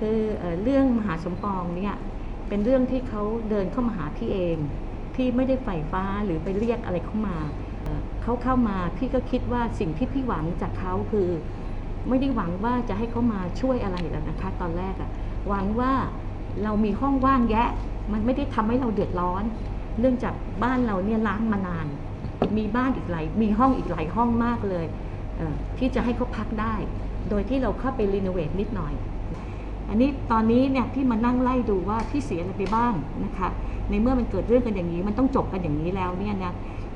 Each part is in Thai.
คือเอเรื่องมหาสมปองเนี่ยเป็นเรื่องที่เขาเดินเข้ามาหาพี่เองพี่ไม่ได้ใฝ่ฟ้าหรือไปเรียกอะไรเข้ามาเขาเข้ามาพี่ก็คิดว่าสิ่งที่พี่หวังจากเขาคือ ไม่ได้หวังว่าจะให้เขามาช่วยอะไรแล้วนะคะตอนแรกอะหวังว่าเรามีห้องว่างแยะ มันไม่ได้ทำให้เราเดือดร้อน เนื่องจากบ้านเราเนี่ยล้างมานาน มีบ้านอีกหลายมีห้องอีกหลายห้องมากเลยที่จะให้เขาพักได้ โดยที่เราเข้าไปรีโนเวทนิดหน่อย อันนี้ตอนนี้เนี่ยพี่มานั่งไล่ดูว่าพี่เสียอะไรไปบ้างนะคะ ในเมื่อมันเกิดเรื่องกันอย่างนี้มันต้องจบกันอย่างนี้แล้วเนี่ยนะ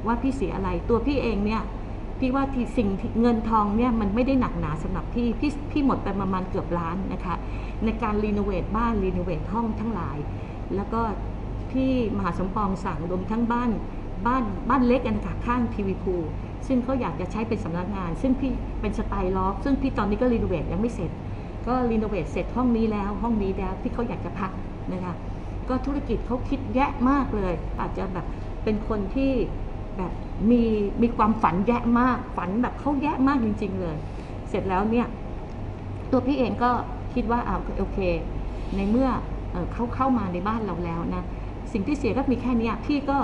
ว่าพี่เสียอะไรตัวพี่เองเนี่ยพี่ว่าที่สิ่งเงินทองเนี่ยมันไม่ได้หนักหนาสำหรับพี่พี่พี่หมดไปประมาณเกือบล้านนะคะ ในการรีโนเวทบ้านรีโนเวทห้องทั้งหลาย แล้วก็พี่มหาสมปองสั่งรวมทั้งบ้านบ้านบ้านเล็กอันนะคะข้างทีวีพูซึ่งเขาอยากจะใช้เป็นสำนักงาน ซึ่งพี่เป็นสไตล์ล็อกซึ่งพี่ตอนนี้ก็รีโนเวทยังไม่เสร็จ ก็รีโนเวทเสร็จห้องนี้แล้วห้องนี้แล้วที่เขาอยากจะพักนะคะก็ธุรกิจเขาคิดแยะมากเลย อาจจะแบบเป็นคนที่แบบมีมีความฝันแยะมากฝันแบบเขาแยะมากจริง ๆ เลย เสร็จแล้วเนี่ยตัวพี่เองก็คิดว่าอ่าโอเค ในเมื่อเอเขาเข้ามาในบ้านเราแล้วนะสิ่งที่เสียก็มีแค่นี้พี่ก็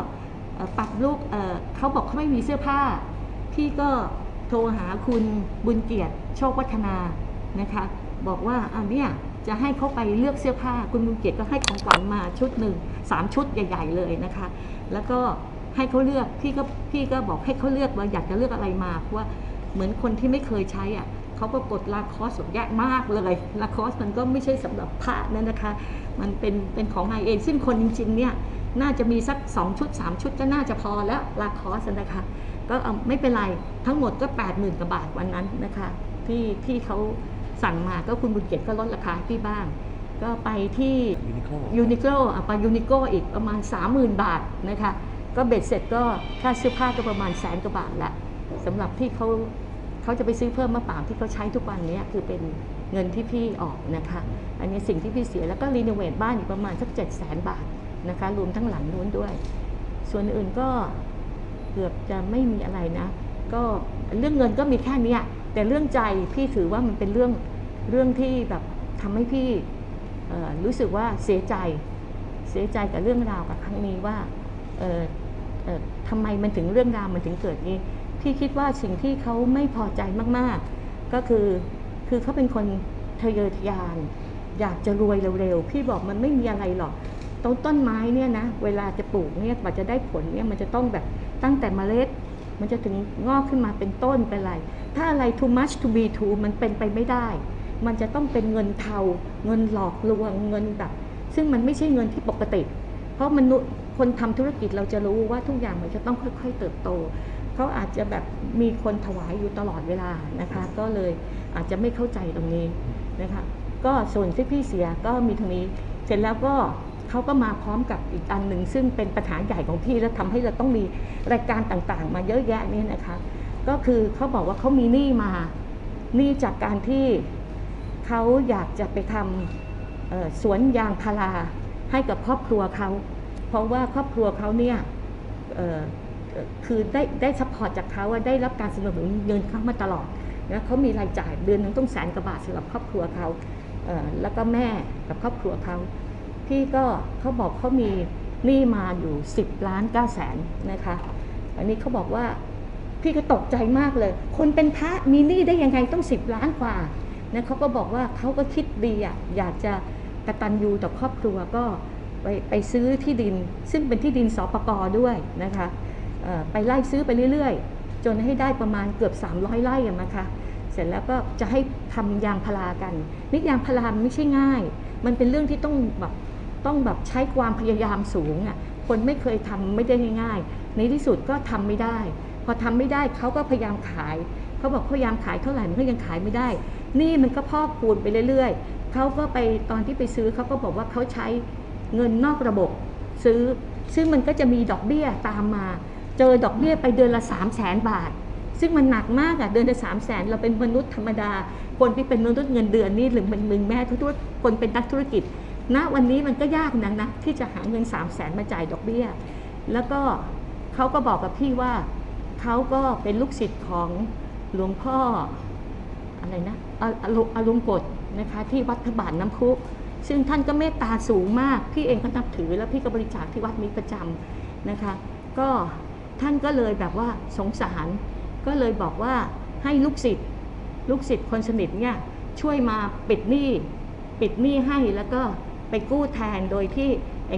ปรับลูกเเขาบอกเขาไม่มีเสื้อผ้า พี่ก็โทรหาคุณบุญเกียรติโชควัฒนา นะคะบอกว่าอ่าเนี่ยจะให้เขาไปเลือกเสื้อผ้าคุณบุญเกียรติก็ให้ของขวัญมาชุดหนึ่งสามชุดใหญ่ ๆ เลยนะคะ แล้วก็ให้เขาเลือกพี่ก็พี่ก็บอกให้เขาเลือกว่าอยากจะเลือกอะไรมาเพราะว่าเหมือนคนที่ไม่เคยใช้อะเขาก็กดลาคอสแยกมากเลยลาคอสมันก็ไม่ใช่สำหรับพระนั่นนะคะ มันเป็นเป็นของไฮเอ็นซึ่งคนจริง ๆ เนี่ยน่าจะมีสัก 2 ชุด 3 ชุดก็น่าจะพอแล้วลาคอสนะคะก็เอาไม่เป็นไรทั้งหมดก็ 8 0,000กว่าบาทวันนั้นนะคะที่ที่เขา สั่งมาก็คุณบุญเกียรติก็ลดราคาให้พี่บ้าง ก็ไปที่ยูนิโคลยูนิโคลอะไปยูนิโกอีกประมาณ 30,000 บาทนะคะก็เบ็ดเสร็จก็ค่าเสื้อผ้าก็ประมาณแสนกว่าบาทละสำหรับที่เขาเขาจะไปซื้อเพิ่มมาเปล่าที่เขาใช้ทุกวันเนี้ยคือเป็นเงินที่พี่ออกนะคะ อันนี้สิ่งที่พี่เสียแล้วก็รีโนเวทบ้านอีกประมาณสักเจ็ดแสนบาทนะคะ รวมทั้งหลังนู้นด้วย ส่วนอื่นก็เกือบจะไม่มีอะไรนะ ก็เรื่องเงินก็มีแค่เนี้ยแต่เรื่องใจพี่ถือว่ามันเป็นเรื่อง เรื่องที่แบบทำให้พี่รู้สึกว่าเสียใจเสียใจกับเรื่องราวกับครั้งนี้ว่าเอ่อเอ่อทำไมมันถึงเรื่องราวมันถึงเกิดนี้พี่คิดว่าสิ่งที่เขาไม่พอใจมากๆ ก็คือคือเขาเป็นคนทะเยอทะยาน อยากจะรวยเร็วๆ พี่บอกมันไม่มีอะไรหรอกต้นต้นไม้เนี่ยนะเวลาจะปลูกเนี่ยกว่าจะได้ผลเนี่ยมันจะต้องแบบตั้งแต่เมล็ด มันจะถึงงอกขึ้นมาเป็นต้นเป็นอะไร ถ้าอะไร too much to be true มันเป็นไปไม่ได้ มันจะต้องเป็นเงินเทาเงินหลอกลวงเงินแบบซึ่งมันไม่ใช่เงินที่ปกติ เพราะมนุษย์คนทำธุรกิจเราจะรู้ว่าทุกอย่างมันจะต้องค่อย ๆ เติบโตเขาอาจจะแบบมีคนถวายอยู่ตลอดเวลานะคะ ก็เลยอาจจะไม่เข้าใจตรงนี้นะคะ ก็ส่วนที่พี่เสียก็มีตรงนี้ เสร็จแล้วก็เขาก็มาพร้อมกับอีกอันหนึ่งซึ่งเป็นปัญหาใหญ่ของพี่แล้วทำให้เราต้องมีรายการต่างๆ มาเยอะแยะนี่นะคะ ก็คือเขาบอกว่าเขามีหนี้มาหนี้จากการที่ เขาอยากจะไปทำสวนยางพาราให้กับครอบครัวเขา เพราะว่าครอบครัวเขาเนี่ยคือได้ได้ซัพพอร์ตจากเขาว่าได้รับการสนับสนุนเงินเข้ามาตลอดนะเขามีรายจ่ายเดือนหนึงต้องแสนกว่าบาทสำหรับครอบครัวเขาเแล้วก็แม่กับครอบครัวเขาพี่ก็เขาบอกเขามีหนี้มาอยู่ 10ล้าน9แสนนะคะอันนี้เขาบอกว่าพี่ก็ตกใจมากเลย คนเป็นพระมีหนี้ได้ยังไงต้อง 10 ล้านกว่า นะเขาก็บอกว่าเขาก็คิดดีอะอยากจะกระตันยูต่อครอบครัวก็ไปไปซื้อที่ดิน ซึ่งเป็นที่ดินสปกด้วยนะคะไปไล่ซื้อไปเรื่อยๆ จนให้ได้ประมาณเกือบ 300ไร่อะนะคะเสร็จแล้วก็จะให้ทำยางพารากันนี่ยางพาราไม่ใช่ง่าย มันเป็นเรื่องที่ต้องแบบต้องแบบใช้ความพยายามสูงอะคนไม่เคยทำไม่ได้ง่ายๆในที่สุดก็ทำไม่ได้ พอทำไม่ได้เขาก็พยายามขาย เขาบอกพยายามขายเท่าไหร่มันก็ยังขายไม่ได้ นี่มันก็พอกพูนไปเรื่อยๆเขาก็ไปตอนที่ไปซื้อเขาก็บอกว่าเขาใช้เงินนอกระบบซื้อ ซึ่งมันก็จะมีดอกเบี้ยตามมา เจอดอกเบี้ยไปเดือนละ3 0 0แสนบาท ซึ่งมันหนักมากอะเดือนละสามแสนเราเป็นมนุษย์ธรรมดา คนที่เป็นมนุษย์เงินเดือนนี่หรือเป็นมึงแม่ทุกๆคนเป็นนักธุรกิจณวันนี้มันก็ยากนักนะที่จะหาเงิน3 0 0แสนมาจ่ายดอกเบี้ย แล้วก็เขาก็บอกกับพี่ว่าเขาก็เป็นลูกศิษย์ของ หลวงพ่ออะไรนะอารุอารุณกฎนะคะที่วัดพระบาทน้ำพุซึ่งท่านก็เมตตาสูงมาก พี่เองก็นับถือ แล้วพี่ก็บริจาคที่วัดนี้ประจำนะคะ ก็ท่านก็เลยแบบว่าสงสาร ก็เลยบอกว่าให้ลูกศิษย์ลูกศิษย์คนสนิทเนี่ยช่วยมาปิดหนี้ปิดหนี้ให้แล้วก็ไปกู้แทนโดยที่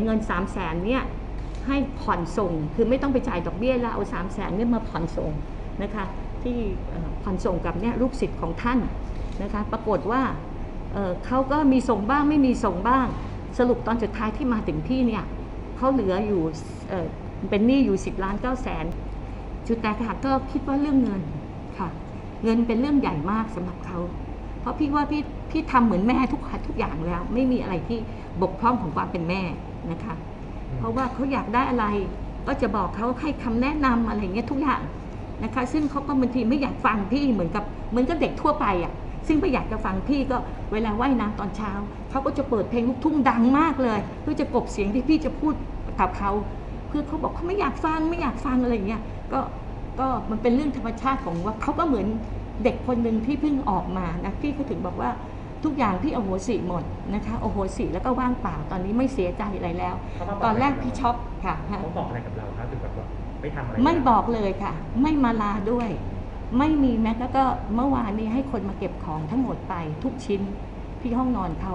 เงิน3 0 0แสนเนี่ยให้ผ่อนส่ง คือไม่ต้องไปจ่ายดอกเบี้ยแล้วเอา3 0 0แสนเนี่ยมาผ่อนส่งนะคะ ที่ผ่อนส่งกับเนี่ยลูกศิษย์ของท่านนะคะปรากฏว่าเเขาก็มีส่งบ้างไม่มีส่งบ้าง สรุปตอนสุดท้ายที่มาถึงที่เนี่ยเขาเหลืออยู่เเป็นหนี้อยู่ 10ล้าน9แสนจุดแตกหักก็คิดว่าเรื่องเงินค่ะ เงินเป็นเรื่องใหญ่มากสำหรับเขาเพราะพี่ว่าพี่พี่ทำเหมือนแม่ทุกทุกอย่างแล้ว ไม่มีอะไรที่บกพร่องของความเป็นแม่นะคะ เพราะว่าเขาอยากได้อะไรก็จะบอกเขาให้คำแนะนำอะไรเงี้ยทุกอย่าง นะคะ ซึ่งเขาก็บางทีไม่อยากฟังพี่เหมือนกับเหมือนกับเด็กทั่วไปอะซึ่งไม่อยากจะฟังพี่ก็เวลาว่ายน้ำตอนเช้าเขาก็จะเปิดเพลงลูกทุ่งดังมากเลย เพื่อจะกลบเสียงที่พี่จะพูดกับเขาเพื่อเขาบอกเขาไม่อยากฟังไม่อยากฟังอะไรอย่างเงี้ยก็ก็มันเป็นเรื่องธรรมชาติของว่าเขาก็เหมือนเด็กคนหนึ่งที่เพิ่งออกมานะพี่ก็ถึงบอกว่าทุกอย่างพี่โอโหสิหมดนะคะโอโหสิแล้วก็ว่างเปล่าตอนนี้ไม่เสียใจอะไรแล้วเขามาบตอนแรกะไบพี่ช็อกค่ะฮะเขาบอกอะไรกับเราครับถึงแบบว่า ไม่ทำอะไรไม่บอกเลยค่ะ ไม่มาลาด้วย ไม่มีแม้แล้วก็เมื่อวานนี้ให้คนมาเก็บของทั้งหมดไปทุกชิ้นที่ห้องนอนเขา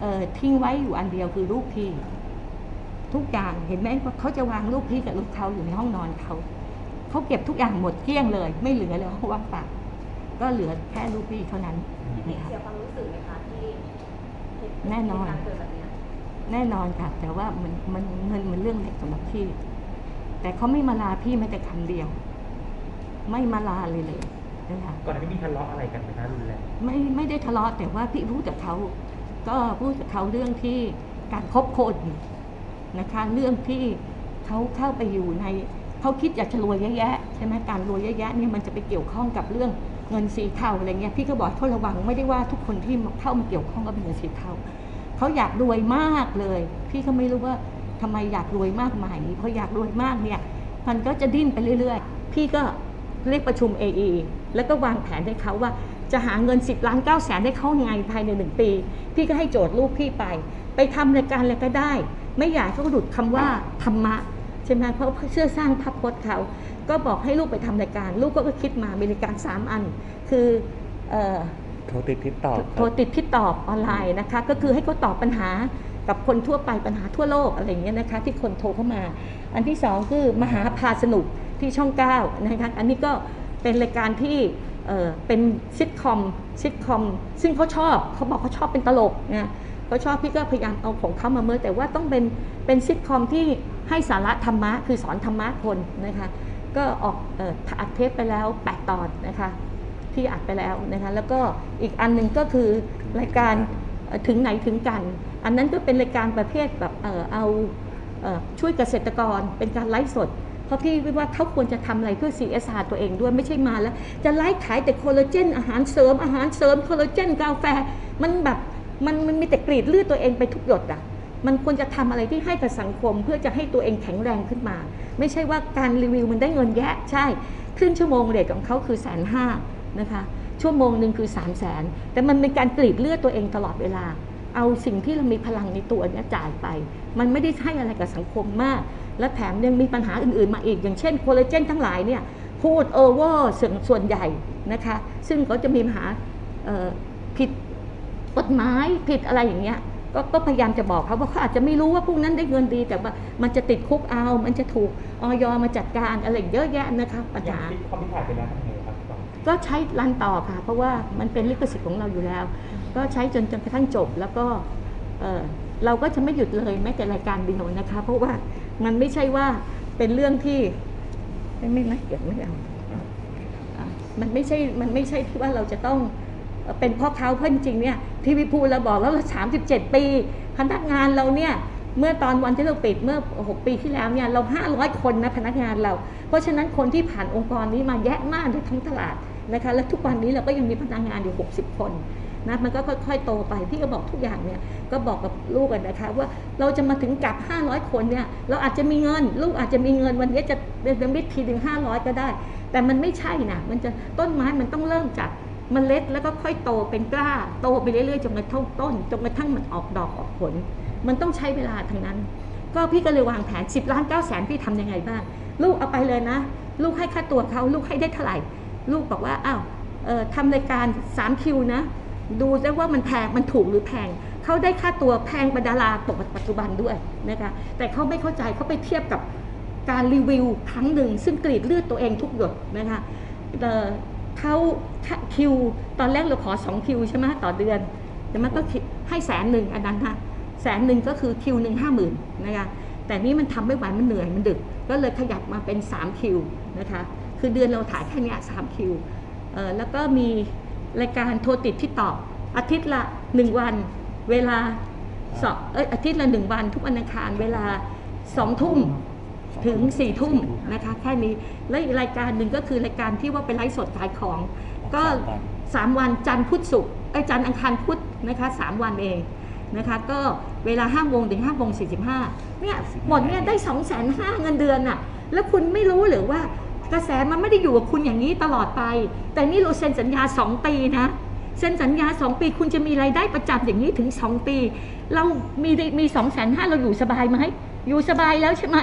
เอ่อทิ้งไว้อยู่อันเดียวคือรูปพี่ ทุกอย่างเห็นไหมว่าเขาจะวางรูปพี่กับรูปเขาอยู่ในห้องนอนเขาเขาเก็บทุกอย่างหมดเกลี้ยงเลย ไม่เหลือเลยว่างเปล่าก็เหลือแค่รูปพี่เท่านั้นนี่เสียความรู้สึกไหมคะที่ที่แน่นอนที่การเกิดแบบเนี้ยแน่นอนค่ะ แต่ว่ามันมันเงินมันเรื่องเล็กสำหรับพี่ แต่เขาไม่มาลาพี่แม้แต่คำเดียว ไม่มาลาเลยเลยนะคะก่อนหน้านี้มีทะเลาะอะไรกันไหมคะรุนแรงไม่ไม่ได้ทะเลาะแต่ว่าพี่พูดกับเขาก็พูดกับเขาเรื่องที่การคบคนนะคะ เรื่องที่เขาเข้าไปอยู่ในเขาคิดอยากจะรวยเยอะแยะใช่ไหมการรวยเยอะแยะเนี่ยมันจะไปเกี่ยวข้องกับเรื่องเงินสีเทาอะไรเงี้ยพี่ก็บอกให้เขาระวังไม่ได้ว่าทุกคนที่มาเข้ามาเกี่ยวข้องกับเงินสีเทาเขาอยากรวยมากเลย พี่ก็ไม่รู้ว่า ทำไมอยากรวยมากมายนี้เพราะอยากรวยมากเนี่ยมันก็จะดิ้นไปเรื่อย ๆ พี่ก็เรียกประชุม AE แล้วก็วางแผนให้เขาว่าจะหาเงิน 10ล้าน9แสนให้เขาไงภายในหนึ่งปี พี่ก็ให้โจทย์ลูกพี่ไป ไปทำรายการอะไรก็ได้ ไม่อยากให้เขาหลุดคำว่าธรรมะใช่ไหมเพราะเชื่อสร้างภาพพจน์เขา ก็บอกให้ลูกไปทำรายการ ลูกก็คิดมามีรายการสามอัน คือเอ่อโทรติดทิศตอบคโทรรับติดที่ตอบออนไลน์นะคะ ก็คือให้เขาตอบปัญหา กับคนทั่วไปปัญหาทั่วโลกอะไรอย่างเงี้ยนะคะที่คนโทรเข้ามา อันที่สองคือมหาพาสนุกที่ช่องเก้านะคะอันนี้ก็เป็นรายการที่เเป็นซิทคอมซิทคอมซึ่งเขาชอบเขาบอกเขาชอบเป็นตลกนะเขาชอบพี่ก็พยายามเอาของเขามาเมื่อแต่ว่าต้องเป็นเป็นซิทคอมที่ให้สาระธรรมะคือสอนธรรมะคนนะคะก็ออกอัดเทปไปแล้ว 8 ตอนนะคะที่อัดไปแล้วนะคะแล้วก็อีกอันหนึ่งก็คือรายการ ถึงไหนถึงกัน อันนั้นก็เป็นรายการประเภทแบบเออเอาเอ่อช่วยเกษตรกรเป็นการไลฟ์สด เพราะพี่ว่าเขาควรจะทำอะไรเพื่อ CSR ตัวเองด้วยไม่ใช่มาแล้ว จะไลฟ์ขายแต่โคลลาเจน อาหารเสริมอาหารเสริมโคลลาเจนกาแฟ มันแบบมันมันมีแต่กรีดเลือดตัวเองไปทุกหยดอะมันควรจะทำอะไรที่ให้กับสังคมเพื่อจะให้ตัวเองแข็งแรงขึ้นมา ไม่ใช่ว่าการรีวิวมันได้เงินแยะใช่ ครึ่งชั่วโมงเรทของเขาคือแสนห้านะคะ ชั่วโมงหนึ่งคือ 3 0 0แสนแต่มันเป็นการกรีดเลือดตัวเองตลอดเวลา เอาสิ่งที่เรามีพลังในตัวนี้จ่ายไป มันไม่ได้ให้อะไรกับสังคมมาก และแถมยังมีปัญหาอื่นๆมาอีก อย่างเช่นโคลลาเจนทั้งหลายเนี่ยพูดโอเวอร์ส่วนส่วนใหญ่นะคะ ซึ่งเขาจะมีปัญหาผิดกฎหมายผิดอะไรอย่างเงี้ยก็ก็พยายามจะบอกเขาว่าเขาอาจจะไม่รู้ว่าพวกนั้นได้เงินดี แต่ว่ามันจะติดคุกเอา มันจะถูกออยมาจัดการอะไรเยอะแยะนะคะปัญอย่าง Dạ. หาที่คอมพิวเตอร์ไปแล้วทำไง ก็ใช้รันต่อค่ะ เพราะว่ามันเป็นลิขสิทธิ์ของเราอยู่แล้ว ก็ใช้จนจนกระทั่งจบ แล้วก็เเราก็จะไม่หยุดเลยแม้แต่รายการเดียวนะคะ เพราะว่ามันไม่ใช่ว่าเป็นเรื่องที่ไม่ไม่ไม่เก็บไม่เอามันไม่ใช่ มันไม่ใช่ที่ว่าเราจะต้องเป็นพ่อเขาเพราะจริงเนี่ยที่วิภูเราบอกแล้วเราสามสิบเจ็ดปีพนักงานเราเนี่ยเมื่อตอนวันที่เราปิดเมื่อ 6 ปีที่แล้วเนี่ยเรา 500 คนนะพนักงานเรา เพราะฉะนั้นคนที่ผ่านองค์กรนี้มาแยะมากในทั้งตลาด นะคะและทุกวันนี้เราก็ยังมีพนักงานอยู่ 60 คนนะมันก็ค่อยๆโตไปพี่ก็บอกทุกอย่างเนี่ยก็บอกกับลูกกันนะคะว่าเราจะมาถึงกับ 500 คนเนี่ยเราอาจจะมีเงิน ลูกอาจจะมีเงินวันนี้จะเดบิตทีถึง 500 ก็ได้ แต่มันไม่ใช่นะมันจะต้นไม้มันต้องเริ่มจากเมล็ดแล้วก็ค่อยโตเป็นกล้าโตไปเรื่อยๆจนกระทั่งต้นจนกระทั่งมันออกดอกออกผล มันต้องใช้เวลาทั้งนั้น ก็พี่ก็เลยวางแผน 10ล้าน9แสนพี่ทำยังไงบ้าง ลูกเอาไปเลยนะ ลูกให้ค่าตัวเขาลูกให้ได้เท่าไหร่ ลูกบอกว่าอ้าวทำรายการ3คิวนะ ดูได้ว่ามันแพงมันถูกหรือแพงเขาได้ค่าตัวแพงกว่าดาราตกปัจจุบันด้วยนะคะแต่เขาไม่เข้าใจเขาไปเทียบกับการรีวิวครั้งหนึ่ง ซึ่งกรีดเลือดตัวเองทุกหยดนะคะเอ่อเขาคิวตอนแรกเราขอ2คิวใช่ไหมต่อเดือนแต่มันก็ให้แสนหนึ่งอันนั้นนะแสนหนึ่งก็คือคิวหนึ่งห้าหมื่นนะคะแต่นี่มันทำไม่ไหวมันเหนื่อยมันดึก ก็เลยขยับมาเป็น 3 คิวนะคะ คือเดือนเราถ่ายแค่เนี้ยสามคิวเอ่อแล้วก็มีรายการโทรติดที่ตอบ อาทิตย์ละหนึ่งวัน เวลาสองเอยอาทิตย์ละหนึ่งวัน ทุกวันอังคารเวลาสองทุ่มถึงสี่ทุ่มนะคะแค่นี้และอีกรายการหนึ่งก็คือรายการที่ว่าเป็นไลฟ์สดขายของ ก็สามวันจันทร์พุธศุกร์ไอ้ยจันทร์อังคารพุธนะคะสามวันเองนะคะก็เวลาห้าโมงถึงห้าโมงสี่สิบห้าเนี่ยหมดเนี่ยได้สองแสนห้าเงินเดือนน่ะแล้วคุณไม่รู้หรือว่า กระแสมันไม่ได้อยู่กับคุณอย่างนี้ตลอดไป แต่นี่เราเซ็นสัญญา 2 ปีนะเซ็นสัญญา 2 ปีคุณจะมีรายได้ประจำอย่างนี้ถึง 2 ปี เรามีมี2องแสนห้าเราอยู่สบายไหมอยู่สบายแล้วใช่ไหม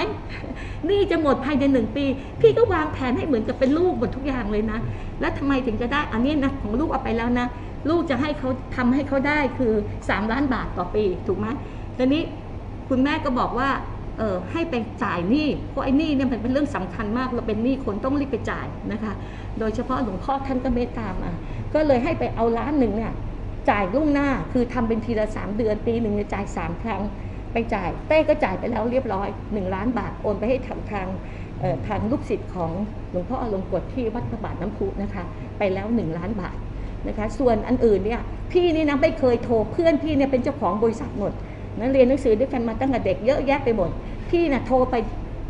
นี่จะหมดภายในหนึ่งปี พี่ก็วางแผนให้เหมือนกับเป็นลูกหมดทุกอย่างเลยนะ แล้วทำไมถึงจะได้อันนี้นะของลูกเอาไปแล้วนะ ลูกจะให้เขาทำให้เขาได้คือ 3 ล้านบาทต่อปีถูกไหมทีนี้คุณแม่ก็บอกว่า เออให้ไปจ่ายหนี้เพราะไอ้หนี้เนี่ยมันเป็นเรื่องสำคัญมากเราเป็นหนี้คนต้องรีบไปจ่ายนะคะ โดยเฉพาะหลวงพ่อท่านก็เมตตามาก็เลยให้ไปเอาล้านหนึ่งเนี่ยจ่ายล่วงหน้าคือทำเป็นทีละสามเดือนปีหนึ่งจ่ายสามครั้ง ไปจ่ายเต้ก็จ่ายไปแล้วเรียบร้อยหนึ่งล้านบาทโอนไปให้ทางทางทางลูกศิษย์ของหลวงพ่ออลงกฎที่วัดพระบาทน้ำพุนะคะ ไปแล้วหนึ่งล้านบาทนะคะ ส่วนอันอื่นเนี่ยพี่นี่นะไม่เคยโทรเพื่อนพี่เนี่ยเป็นเจ้าของบริษัทหมด นั่นเรียนหนังสือด้วยกันมาตั้งแต่เด็กเยอะแยะไปหมดพี่นะ่ะโทรไป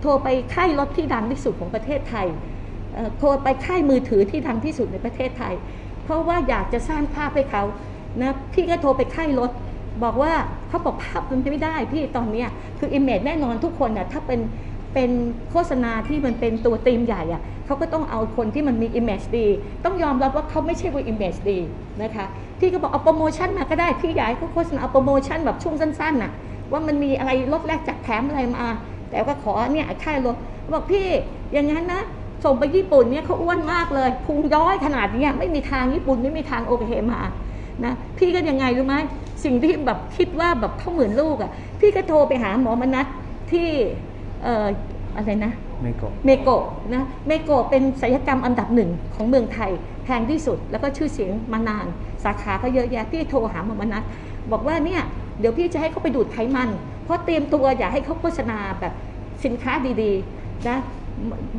โทรไปค่ายรถที่ดังที่สุดของประเทศไทยโทรไปค่ายมือถือที่ดังที่สุดในประเทศไทย เพราะว่าอยากจะสร้างภาพให้เขานะพี่ก็โทรไปค่ายรถ บอกว่าเขาบอกภาพมันไม่ได้พี่ตอนเนี้ยคืออิมเมจแน่นอนทุกคนน่ะถ้าเป็น เป็นโฆษณาที่มันเป็นตัวธีมใหญ่อะเขาก็ต้องเอาคนที่มันมีอิมเมจดี ต้องยอมรับว่าเขาไม่ใช่ว่าอิมเมจดีนะคะพี่ก็บอกเอาโปรโมชั่นมาก็ได้พี่อยากให้เขาโฆษณาเอาโปรโมชั่นแบบช่วงสั้นๆน่ะว่ามันมีอะไรลดแลกจากแถมอะไรมา แต่ก็ขอเนี่ยค่ายรถบอกพี่อย่างนั้นนะส่งไปญี่ปุ่นเนี่ยเขาอ้วนมากเลยพุงย้อยขนาดเนี้ยไม่มีทางญี่ปุ่นไม่มีทางโอเคมานะพี่ก็ยังไงรู้ไหมสิ่งที่แบบคิดว่าแบบเขาเหมือนลูกอะ่ะพี่ก็โทรไปหาหมอมนัทที่ อ่ออะไรนะไม่โกะเมโกะนะเมโกะเป็นศัลยกรรมอันดับหนึ่งของเมืองไทยแพงที่สุดแล้วก็ชื่อเสียงมานาน สาขาก็เยอะแยะพี่โทรหาหมอมนัทบอกว่าเนี่ยเดี๋ยวพี่จะให้เขาไปดูดไขมัน เพราะเตรียมตัวอย่าให้เขาโฆษณาแบบสินค้าดีๆนะ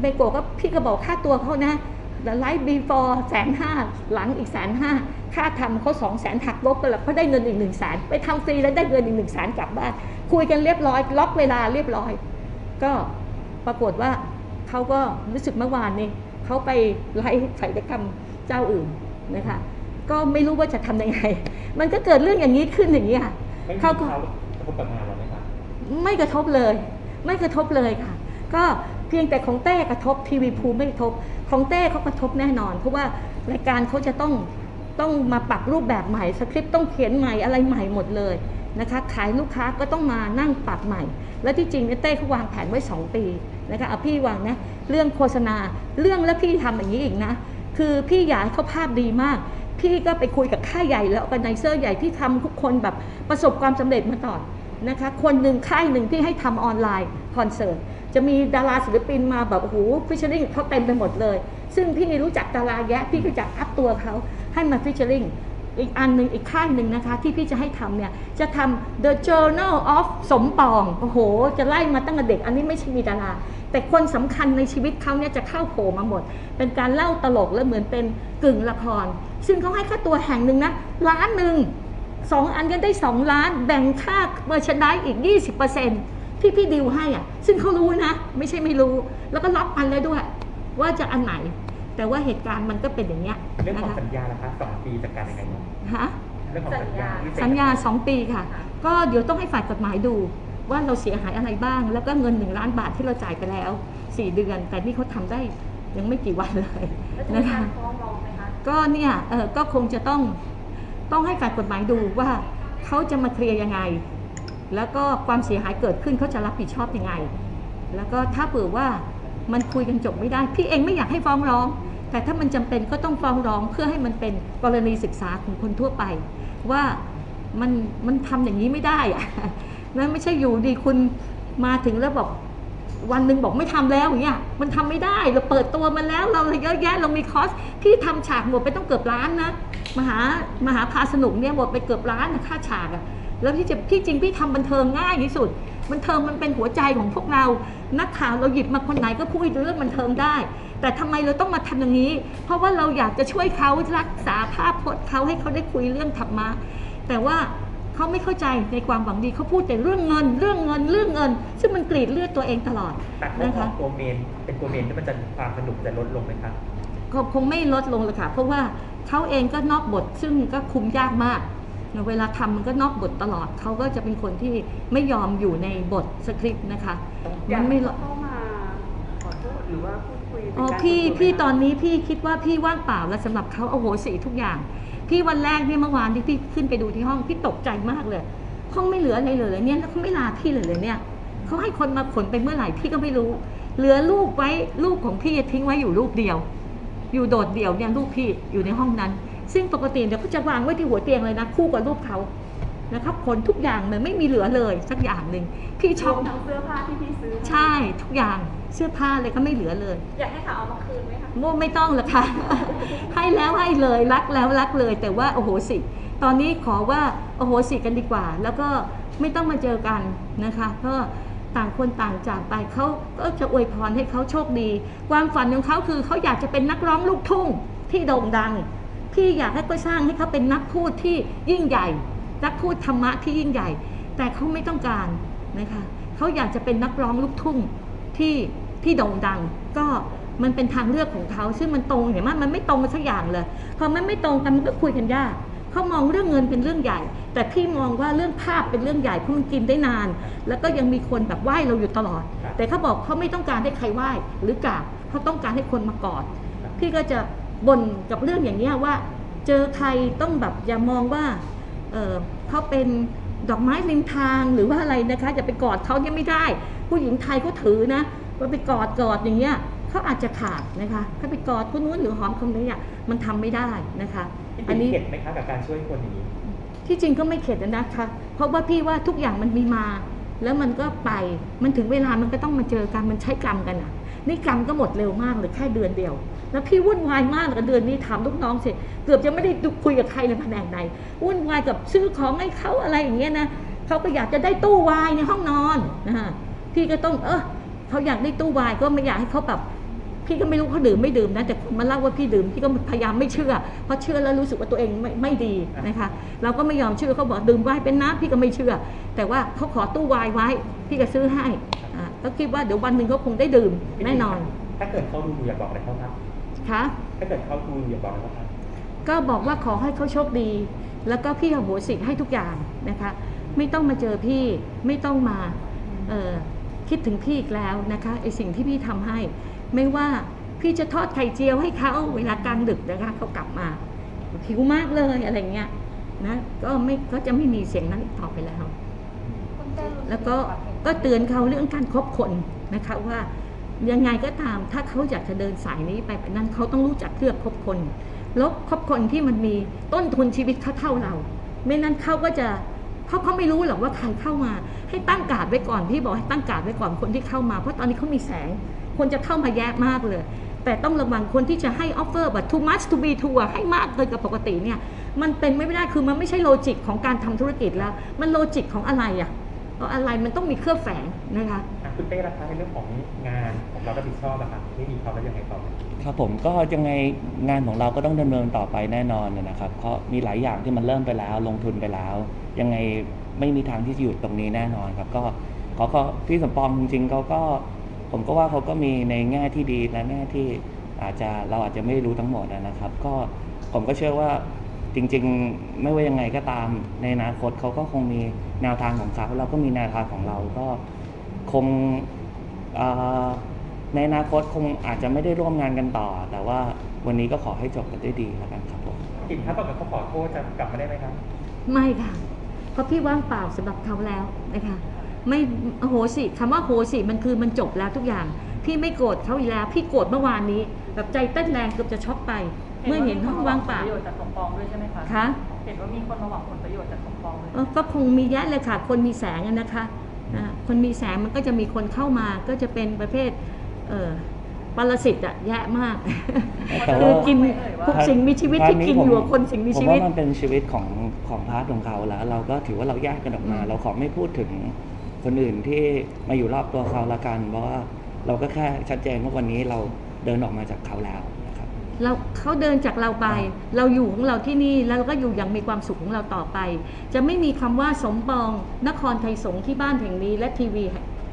เมโกะก็พี่ก็บอกค่าตัวเขานะไลฟ์บีฟอร์แสนห้าหลังอีกแสนห้าค่าทำเขาสองแสนหักลบไปแล้วเขาได้เงินอีกหนึ่งแสนไปทำฟรีแล้วได้เงินอีกหนึ่งแสนกลับบ้านคุยกันเรียบร้อย ล็อกเวลาเรียบร้อย ก็ปรากฏว่าเขาก็รู้สึกเมื่อวานนี้เขาไปไล่ศัลยกรรมเจ้าอื่นนะคะก็ไม่รู้ว่าจะทำยังไง มันก็เกิดเรื่องอย่างนี้ขึ้นอย่างนี้ค่ะไม่มีเขาก็เขากระทบกับงานเราไหมครับไม่กระทบเลย ไม่กระทบเลยค่ะ ก็เพียงแต่ของเต้กระทบทีวีภูไม่กระทบของเต้เขากระทบแน่นอน เพราะว่ารายการเขาจะต้อง ต้องมาปรับรูปแบบใหม่สคริปต์ต้องเขียนใหม่อะไรใหม่หมดเลยนะคะขายลูกค้าก็ต้องมานั่งปรับใหม่ และที่จริงเนี่ยเต้เขาวางแผนไว้ 2 ปีนะคะเอาพี่วางนะเรื่องโฆษณาเรื่องแล้วพี่ทำอย่างนี้อีกนะ คือพี่อยากให้เขาภาพดีมาก พี่ก็ไปคุยกับค่ายใหญ่แล้วกันไนเซอร์ใหญ่ที่ทำทุกคนแบบประสบความสำเร็จมาก่อนนะคะคนหนึ่งค่ายหนึ่งที่ให้ทำออนไลน์คอนเสิร์ตจะมีดาราศิลปินมาแบบโอ้โหฟิชเชอริงเขาเต็มไปหมดเลย ซึ่งพี่รู้จักดาราแยะพี่ก็จะอัพตัวเขา ให้มาฟิชเชอริงอีกอันหนึ่งอีกค่ายหนึ่งนะคะที่พี่จะให้ทำเนี่ยจะทำ The Journal of สมปอง โอ้โห จะไล่มาตั้งแต่เด็ก อันนี้ไม่ใช่มีดารา แต่คนสำคัญในชีวิตเขาเนี่ยจะเข้าโผล่มาหมด เป็นการเล่าตลกและเหมือนเป็นกึ่งละคร ซึ่งเขาให้ค่าตัวแห่งหนึ่งนะล้านหนึ่งสองอันก็ได้สองล้าน แบ่งค่าเมอร์ชนดายอีก 20%ที่พี่ดิวให้อะซึ่งเขารู้นะ ไม่ใช่ไม่รู้ แล้วก็ล็อกมันแล้วด้วย ว่าจะอันไหน แต่ว่าเหตุการณ์มันก็เป็นอย่างเงี้ย เรื่องนะของคะสัญญาล่ะคะสองปีจัดการยังไงบ้างฮะเรื่องของสัญญาที่เซ็นสัญญา 2 ปีค่ะ ก็เดี๋ยวต้องให้ฝ่ายกฎหมายดู ว่าเราเสียหายอะไรบ้าง แล้วก็เงิน 1 ล้านบาทที่เราจ่ายไปแล้ว 4 เดือน แต่นี่เขาทำได้ยังไม่กี่วันเลยแล้วจะมีนะกาคะ รฟ้องร้องไหมคะ ก็เนี่ยเออก็คงจะต้องต้องให้ฝ่ายกฎหมายดูว่าเขาจะมาเคลียร์ยังไง แล้วก็ความเสียหายเกิดขึ้นเขาจะรับผิดชอบยังไง แล้วก็ถ้าเผื่อว่ามันคุยกันจบไม่ได้ พี่เองไม่อยากให้ฟ้องร้อง แต่ถ้ามันจำเป็นก็ต้องฟ้องร้องเพื่อให้มันเป็นกรณีศึกษาของคนทั่วไป ว่ามันมันทำอย่างนี้ไม่ได้อะนะไม่ใช่อยู่ดีคุณมาถึงแล้วบอกวันหนึ่งบอกไม่ทำแล้วอย่างเงี้ยมันทำไม่ได้เราเปิดตัวมาแล้วเราเยอะแยะเรามีคอสพี่ทำฉากหมดไปต้องเกือบล้านนะมหามหาพาสนุกเนี่ยหมดไปเกือบล้านค่าฉากอะแล้วพี่จะพี่จริงพี่ทำบันเทิงง่ายที่สุดบันเทิงมันเป็นหัวใจของพวกเรา นักข่าวเราหยิบมาคนไหนก็พูดเรื่องบันเทิงได้ แต่ทำไมเราต้องมาทำอย่างนี้ เพราะว่าเราอยากจะช่วยเขารักษาภาพพจน์เขาให้เขาได้คุยเรื่องธรรมะแต่ว่าเขาไม่เข้าใจในความหวังดีเขาพูดแต่เรื่องเงิน เรื่องเงินเรื่องเงิน ซึ่งมันกรีดเลือดตัวเองตลอดแต่เขานะออคะกตัวเมนเป็นตัวเมนที่มันจะความสนุกจะลดลงไหมครับก็คงไม่ลดลงเลยค่ะ เพราะว่าเขาเองก็นอกบทซึ่งก็คุมยากมาก เวลาทำมันก็นอกบทตลอดเขาก็จะเป็นคนที่ไม่ยอมอยู่ในบทสคริปต์นะคะ มันไม่เข้ามาขอโทษหรือ ว่าพูดคุยเป็นอ๋อการพี่ส่วตัวพี่ไหมคะตอนนี้พี่คิดว่าพี่ว่างเปล่าแล้วสำหรับเขาเอาโหสิทุกอย่าง พี่วันแรกเนี่ยเมื่อวานที่พี่ขึ้นไปดูที่ห้องพี่ตกใจมากเลย ห้องไม่เหลืออะไรเลยเลยเนี่ยแล้วเขาไม่ลาพี่เลยเลยเนี่ยเขาให้คนมาขนไปเมื่อไหร่พี่ก็ไม่รู้ เหลือรูปไว้รูปของพี่ทิ้งไว้อยู่รูปเดียว อยู่โดดเดี่ยวเนี่ยรูปพี่อยู่ในห้องนั้น ซึ่งปกติเดี๋ยวเขาจะวางไว้ที่หัวเตียงเลยนะคู่กับรูปเขา นะครับขนทุกอย่างมันไม่มีเหลือเลยสักอย่างหนึ่งพี่รช็อวกมทั้งเสื้อผ้าที่พี่ซื้อใช่ทุกอย่างเสื้อผ้าเลยก็ไม่เหลือเลย อยากให้เขาเอามาคืนไหมคะโมไม่ต้องหรอกค่ะ ให้แล้วให้เลยรักแล้วรักเลย แต่ว่าโอ้โหสิ ตอนนี้ขอว่าโอ้โหสิกันดีกว่า แล้วก็ไม่ต้องมาเจอกันนะคะก็ต่างคนต่างจากไปเขาก็จะอวยพรให้เขาโชคดี ความฝันของเขาคือเขาอยากจะเป็นนักร้องลูกทุ่งที่โด่งดัง พี่อยากให้เขาสร้างให้เขาเป็นนักพูดที่ยิ่งใหญ่ นักพูดธรรมะที่ยิ่งใหญ่ แต่เขาไม่ต้องการนะคะเขาอยากจะเป็นนักร้องลูกทุ่งที่ที่โด่งดัง ก็มันเป็นทางเลือกของเขาซึ่งมันตรงเห็นไหมมันไม่ตรงกันสักอย่างเลยพอมันไม่ตรงกันมันก็คุยกันยากเขามองเรื่องเงินเป็นเรื่องใหญ่ แต่พี่มองว่าเรื่องภาพเป็นเรื่องใหญ่เพราะมันกินได้นาน แล้วก็ยังมีคนแบบไหว้เราอยู่ตลอด แต่เขาบอกเขาไม่ต้องการให้ใครไหว้หรือกราบเขาต้องการให้คนมากอดพี่ก็จะบ่นกับเรื่องอย่างเนี้ว่า เจอใครต้องแบบอย่ามองว่า เออเขาเป็นดอกไม้ริมทางหรือว่าอะไรนะคะอย่าไปกอดเขาเนี่ยไม่ได้ ผู้หญิงไทยก็ถือนะว่าไปกอดกอดอย่างเงี้ยเขาอาจจะขาดนะคะถ้าไปกอดคนนู้นหรือหอมคนนี้อะมันทำไม่ได้นะคะพี่อันติ๋มนี้เข็ดไหมคะกับการช่วยคนอย่างนี้ ที่จริงก็ไม่เข็ดนะคะ เพราะว่าพี่ว่าทุกอย่างมันมีมา แล้วมันก็ไปมันถึงเวลามันก็ต้องมาเจอกันมันใช้กรรมกันอะนี่กรรมก็หมดเร็วมากเลยแค่เดือนเดียว แล้วพี่วุ่นวายมากกับเดือนนี้ถามลูกน้องสิเกือบจะไม่ได้คุยกับใครเลยแผนกไหนวุ่นวายกับซื้อของให้เขาอะไรอย่างเงี้ยนะเขาก็อยากจะได้ตู้วายในห้องนอนนะฮะพี่ก็ต้องเออเขาอยากได้ตู้วายก็ไม่อยากให้เขาแบบพี่ก็ไม่รู้เขาดื่มไม่ดื่มนะแต่คนมาเล่าว่าพี่ดื่มพี่ก็พยายามไม่เชื่อเพราะเชื่อแล้วรู้สึกว่าตัวเองไม่ไม่ดีนะคะเราก็ไม่ยอมเชื่อเขาบอกดื่มไวน์เป็นน้ำพี่ก็ไม่เชื่อ แต่ว่าเขาขอตู้วน์ไว้ พี่ก็ซื้อให้อ่าก็คิดว่าเดี๋ยววันหนึ่งเขาคงได้ดื่มแน่นอน ถ้าเกิดเขาดูอยากบอกอะไรเขาครับ ค่ะถ้าเกิดเขาดูอยากบอกอะไรเขาครับก็บอกว่าขอให้เขาโชคดี แล้วก็พี่อโหสิให้ทุกอย่างนะคะ ไม่ต้องมาเจอพี่ไม่ต้องมาเอ่อคิดถึงพี่อีกแล้วนะคะไอสิ่งที่พี่ทำให้ ไม่ว่าพี่จะทอดไข่เจียวให้เขาเวลากลางดึกนะคะเขากลับมาหิวมากเลยอะไรเงี้ยนะก็ไม่ก็จะไม่มีเสียงนั้นอีกต่อไปแล้วคุณเต้รู้สึแล้วก็ยังไงบก็เตือนเขาเรื่องการคบคนนะคะว่า ยังไงก็ตามถ้าเขาอยากจะเดินสายนี้ไปแบบนั้นเขาต้องรู้จักเลือกคบคนแล้วคบคนที่มันมีต้นทุนชีวิตเท่าเรา ไม่นั้นเขาก็จะเพราะเขาไม่รู้หรอกว่าใครเข้ามา ให้ตั้งการดไว้ก่อนพี่บอกให้ตั้งการดไว้ก่อนคนที่เข้ามา เพราะตอนนี้เขามีแสง คนจะเข้ามาแยะมากเลย แต่ต้องระวังคนที่จะให้ออฟเฟอร์แบบ too much to be true อะให้มากเกินกับปกติเนี่ย มันเป็นไม่ได้คือมันไม่ใช่โลจิกของการทำธุรกิจแล้ว มันโลจิกของอะไรอะเพราะอะไรมันต้องมีเครื่องแฝงนะคะ คุณเต้ราคาในเรื่องของงานของเรารับผิดชอบอะครับไม่มีเขาแล้วยังไงต่อครับผมก็ยังไงงานของเราก็ต้องดำเนินต่อไปแน่นอนนะครับ เพราะมีหลายอย่างที่มันเริ่มไปแล้ว ลงทุนไปแล้ว ยังไงไม่มีทางที่จะหยุดตรงนี้แน่นอนครับ ก็เขาก็พี่สมปองจริงๆเขาก็ ผมก็ว่าเขาก็มีในแง่ที่ดีและแง่ที่อาจจะเราอาจจะไม่รู้ทั้งหมดนะครับ ก็ผมก็เชื่อว่าจริงๆ ไม่ว่ายังไงก็ตามในอนาคตเขาก็คงมีแนวทางของเขาเราก็มีแนวทางของเราก็ คงเอ่อในอนาคตคงอาจจะไม่ได้ร่วมงานกันต่อ แต่ว่าวันนี้ก็ขอให้จบกันด้วยดีแล้วกันครับผมกิจถ้าบอกกับเขาขอโทษจะกลับมาได้ไหมครับ ไม่ค่ะ เพราะพี่ว่างเปล่าสำหรับเขาแล้วนะคะไม่อโหสิคำว่าโหสิมันคือมันจบแล้วทุกอย่าง พี่ไม่โกรธเขาอีกแล้ว พี่โกรธเมื่อวานนี้ แบบใจเต้นแรงเกือบจะช็อกไป เมื่อเห็นห้องว่างเปล่าประโยชน์จากสมปองด้วยใช่ไหมคะคะเห็นว่ามีคนมาหวังผลประโยชน์จากสมปองเลยเออก็คงมีแยะเลยค่ะ คนมีแสงอะนะคะอ่า คนมีแสงมันก็จะมีคนเข้ามาก็จะเป็นประเภทเออปรสิตอะแยะมากแต่คืว่าอกินพวกสิ่งมีชีวิตที่กินอยู่กับคนสิ่งมีชีวิตผมว่ามันเป็นชีวิตของของพาร์ทของเขาแล้ว เราก็ถือว่าเราแยกกันออกมาอืมเราขอไม่พูดถึงคนอื่นที่มาอยู่รอบตัวเขาละกัน เพราะว่าเราก็แค่ชัดเจนว่าวันนี้เราเดินออกมาจากเขาแล้วนะครับ เราเขาเดินจากเราไป เราอยู่ของเราที่นี่แล้วเราก็อยู่อย่างมีความสุขของเราต่อไป จะไม่มีคำว่าสมปองนครไทยสงฆ์ที่บ้านแห่งนี้และทีวี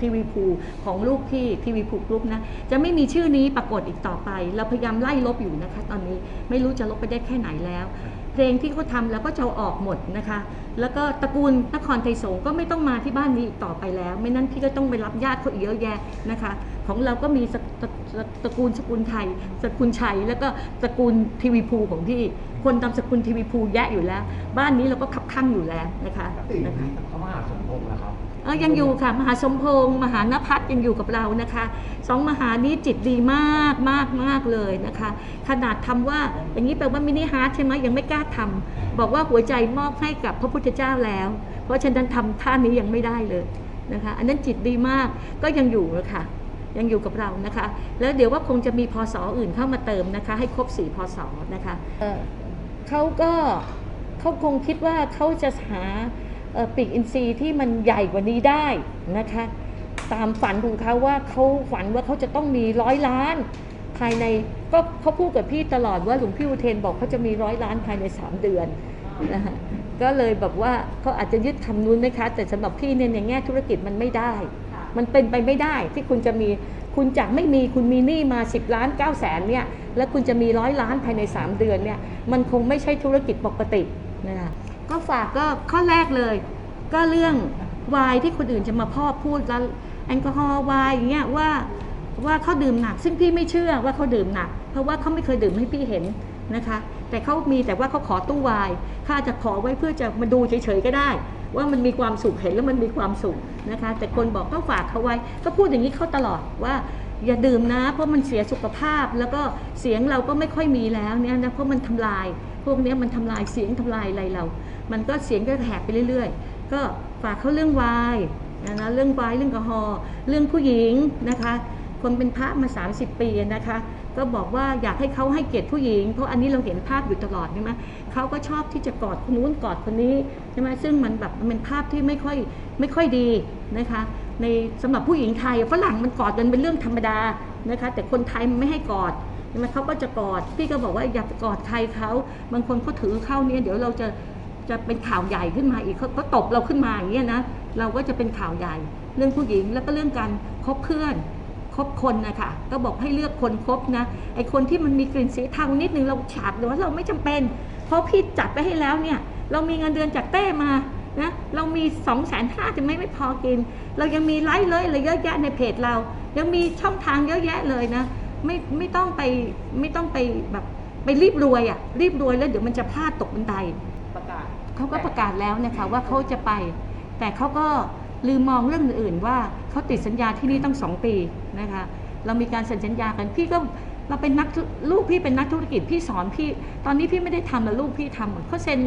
ทีวีภูของลูกพี่ทีวีภูกรุ๊ปนะจะไม่มีชื่อนี้ปรากฏอีกต่อไป เราพยายามไล่ลบอยู่นะคะ ตอนนี้ไม่รู้จะลบไปได้แค่ไหนแล้ว เพลงที่เขาทำแล้วก็จะเอาออกหมดนะคะ แล้วก็ตระกูลนครไทยสงฆ์ก็ไม่ต้องมาที่บ้านนี้อีกต่อไปแล้ว ไม่นั้นพี่ก็ต้องไปรับญาติเขาอีกเยอะแยะนะคะ ของเราก็มีสก ตระตระตระกูลสกุลไทย สกุลชัย แล้วก็ตระกูลทีวีภูของพี่ คนตามสกุลทีวีภูแยะอยู่แล้ว บ้านนี้เราก็ขับข้างอยู่แล้วนะคะติดนะคะเขามาหาสมพงษ์แล้วครับเออยังอยู่ค่ะมหาสมพงษ์มหานภัสยังอยู่กับเรานะคะสองมหานี้จิตดีมากมากมากเลยนะคะ ขนาดทำว่าอย่างนี้แปลว่ามินิฮาร์ทใช่ไหมยังไม่กล้าทำบอกว่าหัวใจมอบให้กับพระพุทธเจ้าแล้ว เพราะฉะนั้นทำท่านี้ยังไม่ได้เลยนะคะ อันนั้นจิตดีมากก็ยังอยู่นะคะ ยังอยู่กับเรานะคะ แล้วเดี๋ยวว่าคงจะมีพศอื่นเข้ามาเติมนะคะ ให้ครบสี่พศนะคะเเขาก็เขาคงคิดว่าเขาจะหาปีกอินทรีย์ที่มันใหญ่กว่านี้ได้นะคะ ตามฝันของเขาว่าเขาฝันว่าเขาจะต้องมีร้อยล้าน ภายในก็เขาพูดกับพี่ตลอดว่าหลวงพี่อุเทนบอกเขาจะมีร้อยล้านภายใน 3 เดือนนะคะก็เลยแบบว่าเขาอาจจะยึดคำนู้นนะคะ แต่สำหรับพี่เนี่ยในแง่ธุรกิจมันไม่ได้ มันเป็นไปไม่ได้ที่คุณจะมีคุณจากไม่มีคุณมีหนี้มา 10 ล้าน9แสนเนี่ยแล้วคุณจะมีร้อยล้านภายใน 3 เดือนเนี่ยมันคงไม่ใช่ธุรกิจปกตินะคะก็ฝากก็ข้อแรกเลย ก็เรื่องวายที่คนอื่นจะมาพ่อพูดแล้วแอลกอฮอล์วายอย่างเงี้ยว่าว่าเขาดื่มหนัก ซึ่งพี่ไม่เชื่อว่าเขาดื่มหนัก เพราะว่าเขาไม่เคยดื่มให้พี่เห็นนะคะ แต่เขามีแต่ว่าเขาขอตู้วายข้าจะขอไว้เพื่อจะมาดูเฉยๆก็ได้ ว่ามันมีความสุขเห็นแล้วมันมีความสุขนะคะ แต่คนบอกต้องฝากเขาไว้ ก็พูดอย่างนี้เขาตลอดว่าอย่าดื่มนะ เพราะมันเสียสุขภาพ แล้วก็เสียงเราก็ไม่ค่อยมีแล้วเนี่ยนะเพราะมันทำลาย พวกนี้มันทำลายเสียงทำลายอะไรเรา มันก็เสียงก็แหบไปเรื่อยๆ ก็ฝากเขาเรื่องวายนะนะเรื่องวายเรื่องแอลกอฮอล์เรื่องผู้หญิงนะคะ คนเป็นพระมา 30 ปีนะคะ ก็บอกว่าอยากให้เขาให้เกียรติผู้หญิง เพราะอันนี้เราเห็นภาพอยู่ตลอดใช่ไหมเขาก็ชอบที่จะกอดคนนู้นกอดคนนี้ใช่ไหมซึ่งมันแบบมันเป็นภาพที่ไม่ค่อยไม่ค่อยดีนะคะในสำหรับผู้หญิงไทยฝรั่งมันกอดกันเป็นเรื่องธรรมดานะคะแต่คนไทยมันไม่ให้กอดใช่ไหมเขาก็จะกอดพี่ก็บอกว่าอย่าไปกอดใครเขาบางคนเขาถือเข้าเนี่ยเดี๋ยวเราจะจะเป็นข่าวใหญ่ขึ้นมาอีกเขาตบเราขึ้นมาอย่างเงี้ยนะเราก็จะเป็นข่าวใหญ่ เรื่องผู้หญิงแล้วก็เรื่องการคบเพื่อน บคนนะคะก็บอกให้เลือกคนคบนะไอคนที่มันมีกลิ่นสีเทานิดนึงเราฉาบหรือว่าเราไม่จำเป็น เพราะพี่จัดไปให้แล้วเนี่ยเรามีเงินเดือนจากเต้มานะเรามี2องแสนห้าจะไม่ไม่พอกิน เรายังมีไลฟ์เลยอะไรเยอะแยะในเพจเรา ยังมีช่องทางเยอะแยะเลยนะไม่ไม่ต้องไปไม่ต้องไปแบบไปรีบรวยอะ่ะรีบรวยแล้วเดี๋ยวมันจะพลาดตกบันไดประกาศเขาก็ประกาศแล้วนะคะว่าเขาจะไป แต่เขาก็ลืมมองเรื่องอื่นๆว่าเขาติดสัญญาที่นี่ตั้งสองปี นะคะเรามีการเซ็นสัญญากันพี่ก็เราเป็นนักลูกพี่เป็นนักธุรกิจพี่สอนพี่ ตอนนี้พี่ไม่ได้ทำแล้วลูกพี่ทำหมดเขาเซ็น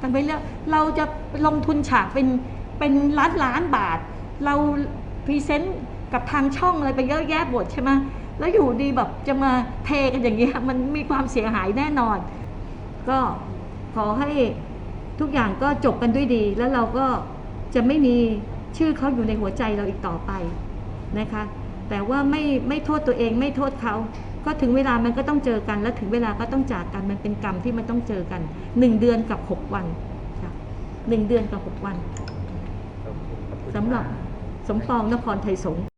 กันไปแล้วเราจะลงทุนฉากเป็นเป็นล้านล้านบาท เราพรีเซนต์กับทางช่องอะไรไปเยอะแยะหมดใช่ไหมแล้วอยู่ดีแบบจะมาเทกันอย่างเงี้ยมันมีความเสียหายแน่นอน ก็ขอให้ทุกอย่างก็จบกันด้วยดี แล้วเราก็จะไม่มีชื่อเขาอยู่ในหัวใจเราอีกต่อไปนะคะ แต่ว่าไม่ไม่โทษตัวเองไม่โทษเขา ก็ถึงเวลามันก็ต้องเจอกัน แล้วถึงเวลาก็ต้องจากกันมันเป็นกรรมที่มันต้องเจอกันหนึ่งเดือนกับหกวันค่ะหนึ่งเดือนกับหกวันสำหรับสมปองนครไทยสงฆ์